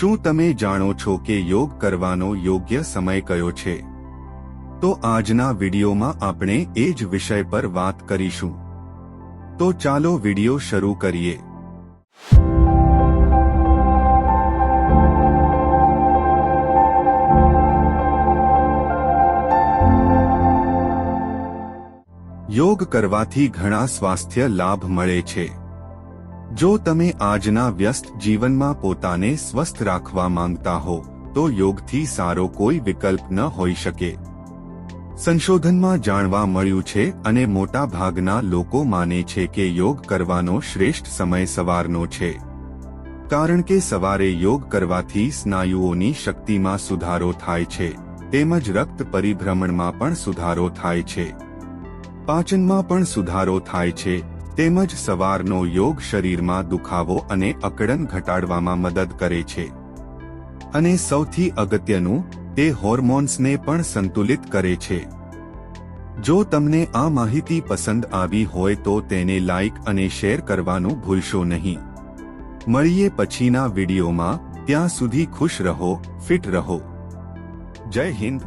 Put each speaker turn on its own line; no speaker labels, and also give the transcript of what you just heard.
શું તમે જાણો છો કે યોગ કરવાનો યોગ્ય સમય કયો છે? તો આજના વિડીયોમાં આપણે એ જ વિષય પર વાત કરીશું. તો ચાલો વીડિયો શરૂ કરીએ. યોગ કરવાથી ઘણા સ્વાસ્થ્ય લાભ મળે છે. જો તમે આજના વ્યસ્ત જીવનમાં પોતાને સ્વસ્થ રાખવા માંગતા હો, તો યોગથી સારો કોઈ વિકલ્પ ન હોઈ શકે. સંશોધનમાં જાણવા મળ્યું છે અને મોટા ભાગના લોકો માને છે કે યોગ કરવાનો શ્રેષ્ઠ સમય સવારનો છે. કારણ કે સવારે યોગ કરવાથી સ્નાયુઓની શક્તિમાં સુધારો થાય છે, તેમજ રક્ત પરિભ્રમણમાં પણ સુધારો થાય છે. પાચનમાં પણ સુધારો થાય છે તેમજ સવારનો યોગ શરીરમાં દુખાવો અને અકડન ઘટાડવામાં મદદ કરે છે. અને સૌથી અગત્યનું, તે હોર્મોન્સને પણ સંતુલિત કરે છે. જો તમને આ માહિતી પસંદ આવી હોય તો તેને લાઇક અને શેર કરવાનું ભૂલશો નહીં. મળીએ પછીના વિડીયોમાં, ત્યાં સુધી ખુશ રહો, ફિટ રહો. જય હિન્દ.